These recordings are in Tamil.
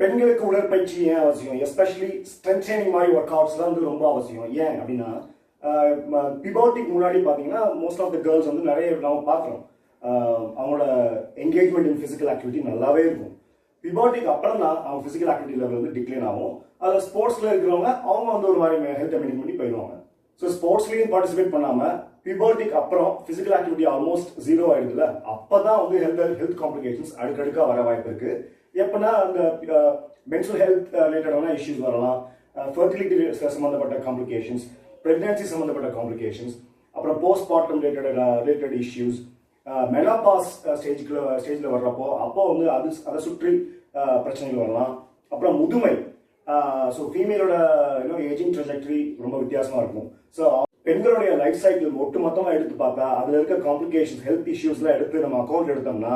பெண்களுக்கு உடற்பயிற்சி ஏன் அவசியம்? எஸ்பெஷலி ஸ்ட்ரென்த் மாதிரி ஒர்க் அவுட்ஸ்லாம் வந்து ரொம்ப அவசியம். ஏன் அப்படின்னா பிபோட்டிக் முன்னாடி பார்த்தீங்கன்னா மோஸ்ட் ஆஃப் த கேர்ள்ஸ் வந்து நிறைய நம்ம பார்க்குறோம். அவங்களோட என்கேஜ்மெண்ட் இன் ஃபிசிக்கல் ஆக்டிவிட்டி நல்லாவே இருக்கும். பிபோட்டிக் அப்புறம் தான் அவங்க ஃபிசிக்கல் ஆக்டிவிட்டி லெவல் வந்து டிக்ளைன் ஆகும். அதில் ஸ்போர்ட்ஸில் இருக்கிறவங்க அவங்க வந்து ஒரு மாதிரி ஹெல்த்தை மெயின்டைன் பண்ணி போயிடுவாங்க. ஸோ ஸ்போர்ட்ஸ்லேயும் பார்ட்டிசிபேட் பண்ணாமல் பிபோட்டிக் அப்புறம் ஃபிசிக்கல் ஆக்டிவிட்டி ஆல்மோஸ்ட் ஜீரோ ஆயிடுதுல அப்போ தான் வந்து ஹெல்த் ஹெல்த் காம்ப்ளிகேஷன்ஸ் அடுக்கடுக்காக வர வாய்ப்பு இருக்குது எப்படின்னா அந்த மென்சல் ஹெல்த் ரிலேட்டடான இஷ்யூஸ் வரலாம். ஃபர்டிலிட்டி சம்மந்தப்பட்ட காம்ப்ளிகேஷன்ஸ் ப்ரெக்னன்சி சம்மந்தப்பட்ட காம்ப்ளிகேஷன்ஸ் அப்புறம் postpartum related related issues menopause ஸ்டேஜ்ல ஸ்டேஜில் வர்றப்போ அப்போ வந்து அது அதை சுற்றி பிரச்சனைகள் வரலாம். அப்புறம் முதுமை ஸோ ஃபீமேலோட இன்னும் ஏஜிங் ட்ரெஜெக்டரி ரொம்ப வித்தியாசமாக இருக்கும். ஸோ பெண்களுடைய லைஃப் சைக்கிள் ஒட்டு மொத்தமாக எடுத்து பார்த்தா அதில் இருக்க காம்ப்ளிகேஷன்ஸ் ஹெல்த் இஷ்யூஸ்லாம் எடுத்து நம்ம அக்கௌண்ட் எடுத்தோம்னா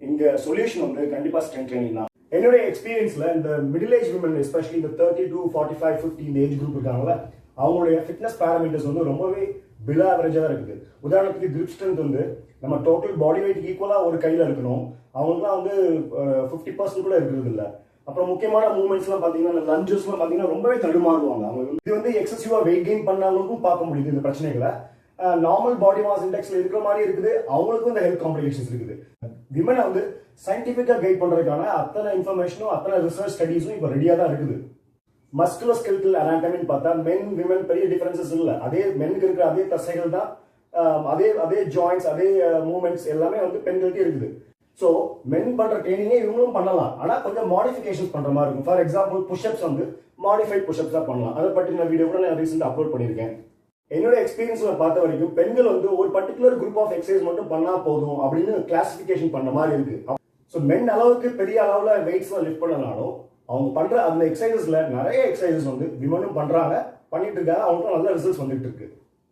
இங்க சொல்யூஷன் வந்து கண்டிப்பாக ஸ்ட்ரென்த் ட்ரைனிங் தான். என்னுடைய எக்ஸ்பீரியன்ஸ்ல இந்த மிடில் ஏஜ் விமன் எஸ்பெஷலி இந்த thirty to forty five fifty இந்த ஏஜ் குரூப் இருக்காங்கல்ல அவங்களுடைய ஃபிட்னஸ் பேராமீட்டர்ஸ் வந்து ரொம்பவே பிலோ ஆவரேஜாக தான் இருக்குது. உதாரணத்துக்கு கிரிப் ஸ்ட்ரென்த் வந்து நம்ம டோட்டல் பாடி வெயிட் ஈக்குவலாக ஒரு கையில் இருக்கணும். அவங்களுக்குலாம் வந்து ஃபிஃப்டி பர்சன்ட் கூட இருக்கிறது இல்லை அப்புறம் முக்கியமான மூமெண்ட்ஸ்லாம் பார்த்தீங்கன்னா லஞ்சஸ்லாம் பார்த்தீங்கன்னா ரொம்பவே தடுமாறுவாங்க. அவங்க வந்து- இது வந்து எக்ஸசிவாக வெயிட் கெயின் பண்ணவங்களுக்கும் பார்க்க முடியுது இந்த பிரச்சனைகளை. நார்மல் பாடி மாஸ் இண்டெக்ஸ்ல இருக்கிற மாதிரி இருக்குது. அவங்களுக்கும் இந்த ஹெல்த் காம்ப்ளிகேஷன்ஸ் இருக்குது. விமனை வந்து சயின்டிஃபிக்காக கைட் பண்ணுறதுக்கான அத்தனை இன்ஃபர்மேஷனும் அத்தனை ரிசர்ச் ஸ்டடீஸும் இப்போ ரெடியாக தான் இருக்குது. மஸ்குலர் ஸ்கெல்டல் அனாட்டமின்னு பார்த்தா மென் விமன் பெரிய டிஃபரன்சஸ் இல்லை. அதே மென்னுக்கு இருக்கிற அதே தசைகள் தான் அதே அதே ஜாயின்ஸ் அதே மூமெண்ட்ஸ் எல்லாமே வந்து பெண்களுக்கு இருக்குது. ஸோ மென் பண்ற ட்ரைனிங்கே இவங்களும் பண்ணலாம். ஆனால் கொஞ்சம் மாடிஃபிகேஷன்ஸ் பண்ற மாதிரி இருக்கும். ஃபார் எக்ஸாம்பிள் புஷ்அப்ஸ் வந்து மாடிஃபைட் புஷ்அப்ஸ் தான் பண்ணலாம். அதை பற்றின வீடியோ கூட நான் ரீசெண்டாக அப்லோட் பண்ணியிருக்கேன். என்னோட எக்ஸ்பீரியன்ஸ்ல பார்த்த வரைக்கும் பெண்கள் வந்து ஒரு பர்டிகுலர் குரூப் ஆஃப் எக்ஸசைஸ் மட்டும் பண்ணா போதும் அப்படின்னு கிளாசிபிகேஷன் பண்ண மாதிரி இருக்கு. ஸோ மென் அளவுக்கு பெரிய அளவில் வெயிட்ஸ்லாம் லிஃப்ட் பண்ணனாலும் அவங்க பண்ற அந்த எக்ஸசைசஸ்ல நிறைய எக்ஸசைசஸ் வந்து விமனும் பண்றாங்க பண்ணிட்டு இருக்காங்க அவங்களுக்கும் நல்ல ரிசல்ட்ஸ் வந்துட்டு இருக்கு.